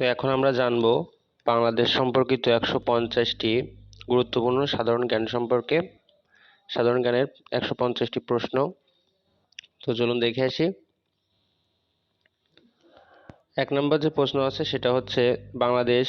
তো এখন আমরা জানব বাংলাদেশ সম্পর্কিত একশো পঞ্চাশটি গুরুত্বপূর্ণ সাধারণ জ্ঞান সম্পর্কে। সাধারণ জ্ঞানের একশো পঞ্চাশটি প্রশ্ন। তো চলুন দেখে আসি। এক নম্বর যে প্রশ্ন আছে সেটা হচ্ছে, বাংলাদেশ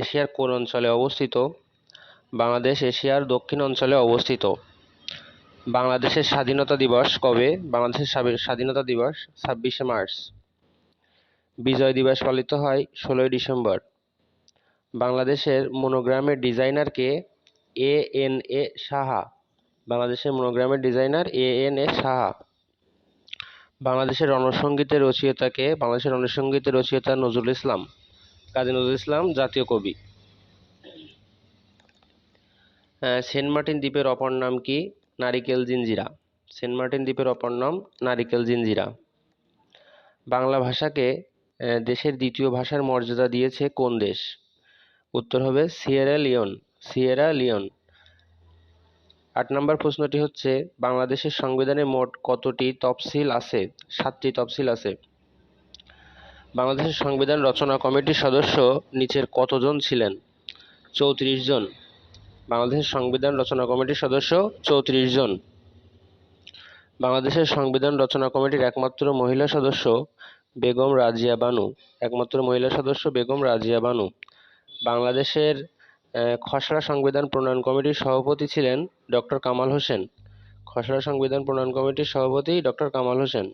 এশিয়ার কোন অঞ্চলে অবস্থিত? বাংলাদেশ, এশিয়ার দক্ষিণ অঞ্চলে অবস্থিত। বাংলাদেশের স্বাধীনতা দিবস কবে? বাংলাদেশের স্বাধীনতা দিবস ছাব্বিশে মার্চ। বিজয় দিবস পালিত হয় ষোলোই ডিসেম্বর। বাংলাদেশের মনোগ্রামের ডিজাইনার কে এ এন এ সাহা। বাংলাদেশের মনোগ্রামের designer A N A Saha. বাংলাদেশের রণসঙ্গীতের রচয়িতাকে, বাংলাদেশের রণসঙ্গীতের রচয়িতা নজরুল ইসলাম, কাজী নজরুল ইসলাম জাতীয় কবি। সেন্ট মার্টিন দ্বীপের অপর নাম কি? নারিকেল জিঞ্জিরা। সেন্ট মার্টিন দ্বীপের অপর নাম নারিকেল জিঞ্জিরা। বাংলা ভাষাকে দেশের দ্বিতীয় ভাষার মর্যাদা দিয়েছে কোন দেশ? উত্তর হবে সিয়েরা লিওন সিয়েরা লিওন। আট নম্বর প্রশ্নটি হচ্ছে, বাংলাদেশের সংবিধানে মোট কতটি তফসিল আছে? সাতটি তফসিল আছে। বাংলাদেশের সংবিধান রচনা কমিটির সদস্য নিচের কতজন ছিলেন? চৌত্রিশ জন। বাংলাদেশের সংবিধান রচনা কমিটির সদস্য চৌত্রিশ জন। বাংলাদেশের সংবিধান রচনা কমিটির একমাত্র মহিলা সদস্য বেগম রাজিয়া বানু, একমাত্র মহিলা সদস্য বেগম রাজিয়া বানু। বাংলাদেশের খসড়া সংবিধান প্রণয়ন কমিটির সভাপতি ছিলেন ডক্টর কামাল হোসেন। খসড়া সংবিধান প্রণয়ন কমিটির সভাপতি ডক্টর কামাল হোসেন।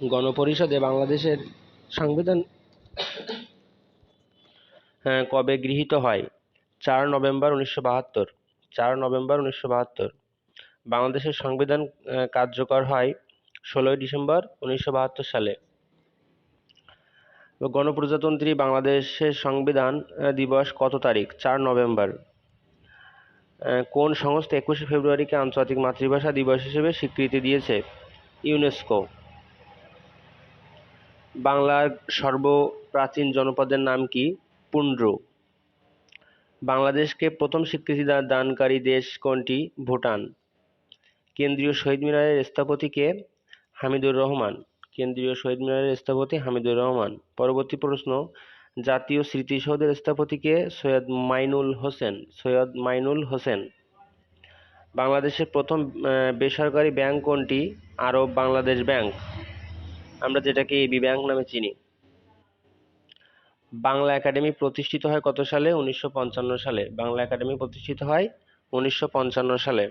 গণপরিষদে বাংলাদেশের সংবিধান কবে গৃহীত হয়? চার নভেম্বর উনিশশো বাহাত্তর। চার নভেম্বর উনিশশো বাহাত্তর। বাংলাদেশের সংবিধান কার্যকর হয় ষোলোই ডিসেম্বর উনিশশো বাহাত্তর সালে। গণপ্রজাতন্ত্রী বাংলাদেশের সংবিধান দিবস কত তারিখ? চার নভেম্বর। কোন সংস্থা একুশে ফেব্রুয়ারিকে আন্তর্জাতিক মাতৃভাষা দিবস হিসেবে স্বীকৃতি দিয়েছে? ইউনেস্কো। বাংলার সর্বপ্রাচীন জনপদের নাম কি? পুন্ড্র। বাংলাদেশকে প্রথম স্বীকৃতি দানকারী দেশ কোনটি? ভুটান। কেন্দ্রীয় শহীদ মিনারের স্থপতি কে? হামিদুর রহমান। কেন্দ্রীয় শহীদ মিনারের স্থপতি হামিদুর রহমান। পরবর্তী প্রশ্ন, জাতীয় স্মৃতিসৌধের স্থপতি কে? সৈয়দ মাইনুল হোসেন। সৈয়দ মাইনুল হোসেন। বাংলাদেশের প্রথম বেসরকারি ব্যাংক কোনটি? আরব বাংলাদেশ ব্যাংক। আমরা যেটাকে এবি ব্যাংক নামে চিনি। বাংলা একাডেমি প্রতিষ্ঠিত হয় কত সালে? উনিশশো পঞ্চান্ন সালে। বাংলা একাডেমি প্রতিষ্ঠিত হয় উনিশশো পঞ্চান্ন সালে।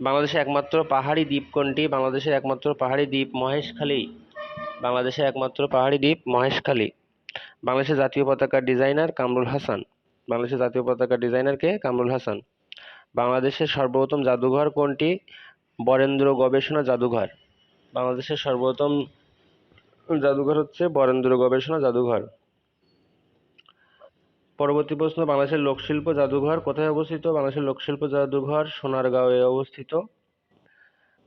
বাংলাদেশের একমাত্র পাহাড়ি দ্বীপ কোনটি? বাংলাদেশের একমাত্র পাহাড়ি দ্বীপ মহেশখালী। বাংলাদেশের একমাত্র পাহাড়ি দ্বীপ মহেশখালী। বাংলাদেশের জাতীয় পতাকার ডিজাইনার কামরুল হাসান। বাংলাদেশের জাতীয় পতাকার ডিজাইনার কে? কামরুল হাসান। বাংলাদেশের সর্বপ্রথম জাদুঘর কোনটি? বরেন্দ্র গবেষণা জাদুঘর। বাংলাদেশের সর্বপ্রথম জাদুঘর হচ্ছে বরেন্দ্র গবেষণা জাদুঘর। পরবর্তী প্রশ্ন, বাংলাদেশের লোকশিল্প জাদুঘর কোথায় অবস্থিত? বাংলাদেশের লোকশিল্প জাদুঘর সোনারগাঁওয়ে অবস্থিত।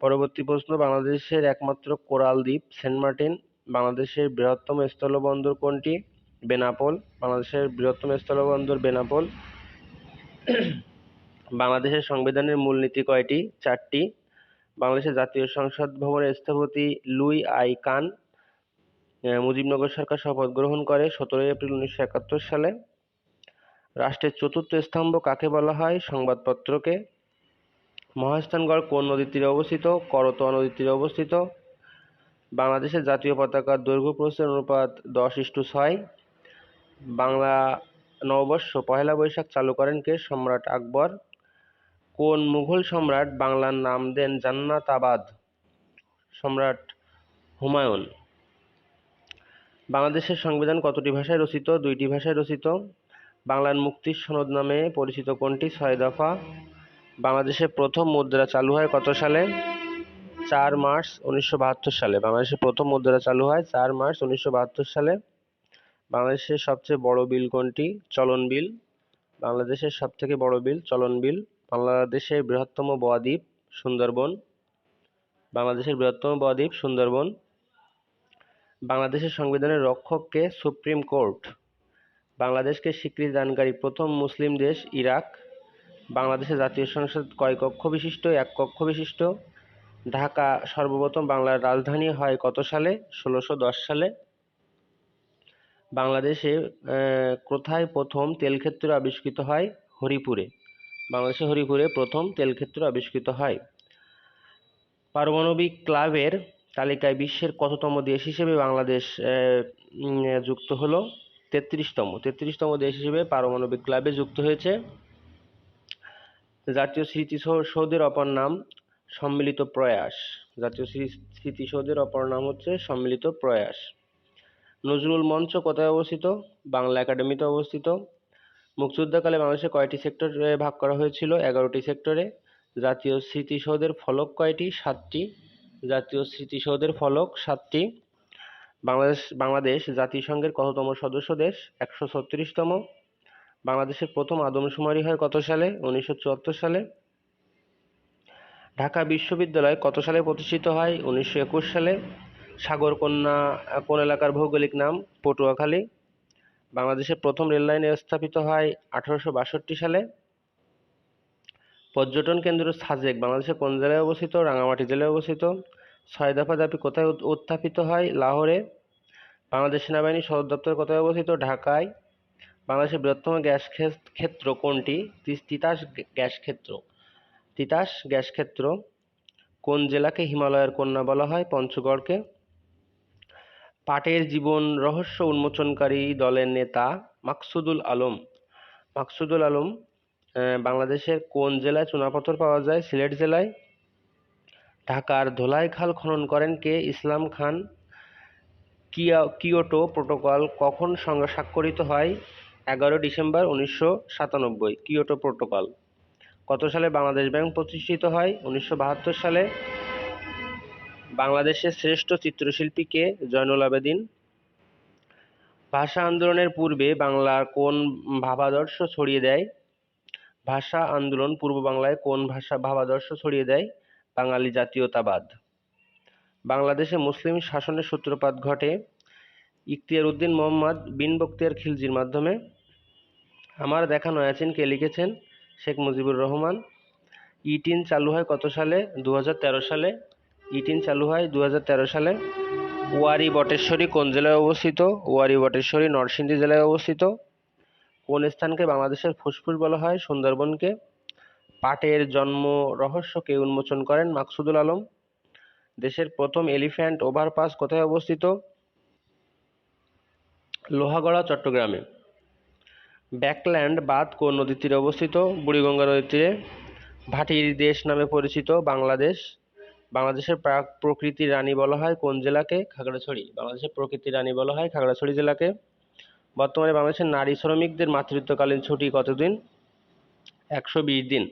পরবর্তী প্রশ্ন, বাংলাদেশের একমাত্র কোরাল দ্বীপ, সেন্ট মার্টিন, বাংলাদেশের বৃহত্তম স্থলবন্দর কোনটি? বেনাপোল, বাংলাদেশের বৃহত্তম স্থলবন্দর বেনাপোল। বাংলাদেশের সংবিধানের মূলনীতি কয়টি? চারটি। বাংলাদেশের জাতীয় সংসদ ভবনের স্থপতি লুই আই কান মুজিবনগর সরকার শপথ গ্রহণ করে সতেরোই এপ্রিল উনিশশো একাত্তর সালে। রাষ্ট্রের চতুর্থ স্তম্ভ কাকে বলা হয়? সংবাদপত্রকে। মহাস্থানগড় কোন নদীর তীরে অবস্থিত? করতোয়া নদীর তীরে অবস্থিত। বাংলাদেশের জাতীয় পতাকার দৈর্ঘ্য প্রস্থের অনুপাত দশ ইস্টু ছয়। বাংলা নববর্ষ পহেলা বৈশাখ চালু করেন কে? সম্রাট আকবর। কোন মুঘল সম্রাট বাংলার নাম দেন জান্নাতাবাদ? সম্রাট হুমায়ুন। বাংলাদেশের সংবিধান কতটি ভাষায় রচিত? দুইটি ভাষায় রচিত। বাংলার মুক্তির সনদ নামে পরিচিত কোনটি? ছয় দফা। বাংলাদেশের প্রথম মুদ্রা চালু হয় কত সালে? চার মার্চ উনিশশো বাহাত্তর সালে। বাংলাদেশের প্রথম মুদ্রা চালু হয় চার মার্চ উনিশশো বাহাত্তর সালে। বাংলাদেশের সবচেয়ে বড় বিল কোনটি? চলন বিল। বাংলাদেশের সবথেকে বড় বিল চলন বিল। বাংলাদেশের বৃহত্তম বদ্বীপ সুন্দরবন। বাংলাদেশের বৃহত্তম বদ্বীপ সুন্দরবন। বাংলাদেশের সংবিধানের রক্ষককে সুপ্রিম কোর্ট বাংলাদেশকে স্বীকৃতি দানকারী প্রথম মুসলিম দেশ ইরাক। বাংলাদেশের জাতীয় সংসদ কয় কক্ষ বিশিষ্ট? এক কক্ষ বিশিষ্ট। ঢাকা সর্বপ্রথম বাংলার রাজধানী হয় কত সালে? ষোলোশো দশ সালে। বাংলাদেশে কোথায় প্রথম তেলক্ষেত্র আবিষ্কৃত হয়? হরিপুরে। বাংলাদেশে হরিপুরে প্রথম তেলক্ষেত্র আবিষ্কৃত হয়। পারমাণবিক ক্লাবের তালিকায় বিশ্বের কততম দেশ হিসেবে বাংলাদেশ যুক্ত হলো? তেত্রিশতম তেত্রিশতম দেশ হিসেবে পারমাণবিক ক্লাবে যুক্ত হয়েছে। জাতীয় স্মৃতিসৌধের অপর নাম সম্মিলিত প্রয়াস। জাতীয় স্মৃ- স্মৃতিসৌধের অপর নাম হচ্ছে সম্মিলিত প্রয়াস। নজরুল মঞ্চ কোথায় অবস্থিত? বাংলা একাডেমিতে অবস্থিত। মুক্তিযুদ্ধকালে বাংলাদেশে কয়টি সেক্টরে ভাগ করা হয়েছিল? এগারোটি সেক্টরে। জাতীয় স্মৃতিসৌধের ফলক কয়টি? সাতটি। জাতীয় স্মৃতিসৌধের ফলক সাতটি। বাংলাদেশ বাংলাদেশ জাতিসংঘের কততম সদস্য দেশ? একশো ছত্রিশতম। বাংলাদেশের প্রথম আদমশুমারি হয় কত সালে? উনিশশো চুয়াত্তর সালে। ঢাকা বিশ্ববিদ্যালয় কত সালে প্রতিষ্ঠিত হয়? উনিশশো একুশ সালে। সাগরকন্যা, কোন এলাকার ভৌগোলিক নাম? পটুয়াখালী। বাংলাদেশের প্রথম রেললাইন স্থাপিত হয় আঠারোশো বাষট্টি সালে। পর্যটন কেন্দ্র সাজেক বাংলাদেশের কোন জেলায় অবস্থিত? রাঙামাটি জেলায় অবস্থিত। ছয় দফা দাবি কোথায় উত্থাপিত হয়? লাহোরে। বাংলাদেশ সেনাবাহিনী সদর দপ্তর কোথায় অবস্থিত? ঢাকায়। বাংলাদেশের বৃহত্তম গ্যাস ক্ষেত্র কোনটি? তিতাস গ্যাস ক্ষেত্র। তিতাস গ্যাস ক্ষেত্র। কোন জেলাকে হিমালয়ের কন্যা বলা হয়? পঞ্চগড়কে। পাটের জীবন রহস্য উন্মোচনকারী দলের নেতা মাকসুদুল আলম। মাকসুদুল আলম বাংলাদেশের কোন জেলায় চুনাপাথর পাওয়া যায়? সিলেট জেলায়। ঢাকার ধোলাই খাল খনন করেন কে? ইসলাম খান। কিয়া- কিয়োটো প্রোটোকল কখন স্বাক্ষরিত হয়? এগারো ডিসেম্বর উনিশশো সাতানব্বই। Kyoto protocol. কত সালে বাংলাদেশ ব্যাংক প্রতিষ্ঠিত হয়? উনিশশো বাহাত্তর সালে। বাংলাদেশের শ্রেষ্ঠ চিত্রশিল্পী কে? জয়নুল আবেদিন। ভাষা আন্দোলনের পূর্বে বাংলার কোন ভাবাদর্শ ছড়িয়ে দেয়? ভাষা আন্দোলন পূর্ব বাংলায় কোন ভাষা, ভাবাদর্শ ছড়িয়ে দেয়? বাঙালি জাতীয়তাবাদ। বাংলাদেশে মুসলিম শাসনের সূত্রপাত ঘটে ইখতিয়ার উদ্দিন মোহাম্মদ বিন বক্তিয়ার খিলজির মাধ্যমে। আমার দেখা নয়াচিন কে লিখেছেন? শেখ মুজিবুর রহমান। ইটিন চালু হয় কত সালে? দু হাজার তেরো সালে। ইটিন চালু হয় দু হাজার তেরো সালে। ওয়ারি বটেশ্বরী কোন জেলায় অবস্থিত? ওয়ারি বটেশ্বরী নরসিংদী জেলায় অবস্থিত। কোন স্থানকে বাংলাদেশের ফুসফুস বলা হয়? সুন্দরবনকে। পাটের জন্ম রহস্যকে উন্মোচন করেন মাকসুদুল আলম। দেশের প্রথম এলিফ্যান্ট ওভারপাস কোথায় অবস্থিত? লোহাগড়া, চট্টগ্রামে। ব্যাকল্যান্ড বাঁধ কোন নদীর তীরে অবস্থিত? বুড়িগঙ্গা নদীর তীরে। ভাটির দেশ নামে পরিচিত বাংলাদেশ। বাংলাদেশের প্রাক- প্রকৃতির রানী বলা হয় কোন জেলাকে? খাগড়াছড়ি। বাংলাদেশের প্রকৃতির রানী বলা হয় খাগড়াছড়ি জেলাকে। বর্তমানে বাংলাদেশের নারী শ্রমিকদের মাতৃত্বকালীন ছুটি কতদিন? একশো বিশ দিন।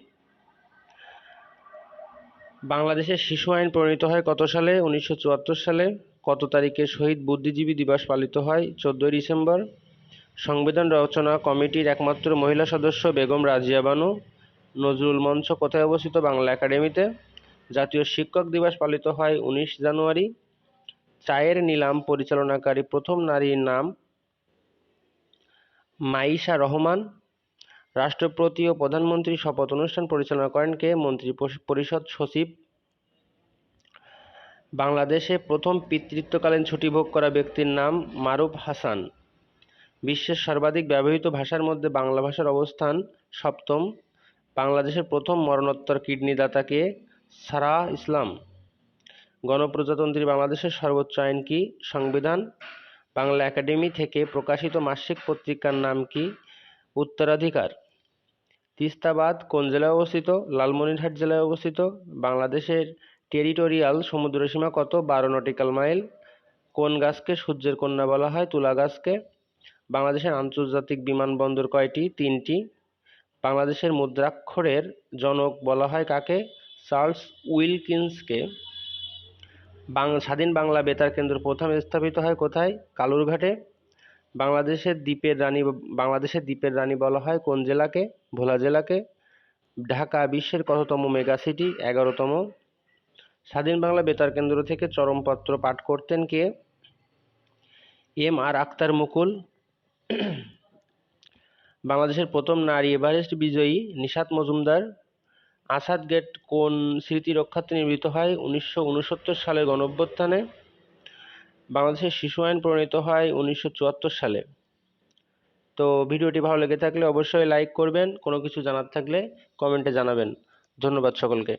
বাংলাদেশের শিশু আইন প্রণীত হয় কত সালে? উনিশশো চুয়াত্তর সালে। কত তারিখে শহীদ বুদ্ধিজীবী দিবস পালিত হয়? চোদ্দই ডিসেম্বর। সংবিধান রচনা কমিটির একমাত্র মহিলা সদস্য বেগম রাজিয়া বানু। নজরুল মঞ্চ কোথায় অবস্থিত? বাংলা একাডেমিতে। জাতীয় শিক্ষক দিবস পালিত হয় উনিশ জানুয়ারি। চায়ের নিলাম পরিচালনাকারী প্রথম নারীর নাম মাইশা রহমান। রাষ্ট্রপতি ও প্রধানমন্ত্রী শপথ অনুষ্ঠান পরিচালনা করেন কে? মন্ত্রী পরিষদ সচিব। বাংলাদেশে প্রথম পিতৃত্বকালীন ছুটি ভোগ করা ব্যক্তির নাম মারুফ হাসান। বিশ্বের সর্বাধিক ব্যবহৃত ভাষার মধ্যে বাংলা ভাষার অবস্থান সপ্তম। বাংলাদেশের প্রথম মরণোত্তর কিডনি দাতা কে? সারা ইসলাম। গণপ্রজাতন্ত্রী বাংলাদেশের সর্বোচ্চ আইন কি? সংবিধান। বাংলা একাডেমি থেকে প্রকাশিত মাসিক পত্রিকার নাম কি? উত্তরাধিকার। তিস্তাবাদ কোন জেলায় অবস্থিত? লালমনিরহাট জেলায় অবস্থিত। বাংলাদেশের টেরিটোরিয়াল সমুদ্রসীমা কত? বারো নটিক্যাল মাইল। কোন গাছকে সূর্যের কন্যা বলা হয়? তুলা গাছকে। বাংলাদেশের আন্তর্জাতিক বিমানবন্দর কয়টি? তিনটি। বাংলাদেশের মুদ্রাক্ষরের জনক বলা হয় কাকে? চার্লস উইলকিন্সকে। স্বাধীন বাংলা বেতার কেন্দ্র প্রথম স্থাপিত হয় কোথায়? কালুরঘাটে। বাংলাদেশের দ্বীপের রানী বাংলাদেশের দ্বীপের রানী বলা হয় কোন জেলাকে? ভোলা জেলাকে। ঢাকা বিশ্বের কততম মেগা সিটি? এগারোতম। স্বাধীন বাংলা বেতার কেন্দ্র থেকে চরমপত্র পাঠ করতেন কে? এম আর আক্তার মুকুল। বাংলাদেশের প্রথম নারী এভারেস্ট বিজয়ী নিশাত মজুমদার। আসাদ গেট কোন স্মৃতি রক্ষার্থে নির্মিত হয়? উনিশশো উনসত্তর সালের গণঅভ্যুত্থানে। বাংলাদেশের শিশু আইন প্রণীত হয় উনিশশো চুয়াত্তর সালে। তো ভিডিওটি ভালো লেগে থাকলে অবশ্যই লাইক করবেন, কোনো কিছু জানার থাকলে কমেন্টে জানাবেন। ধন্যবাদ সকলকে।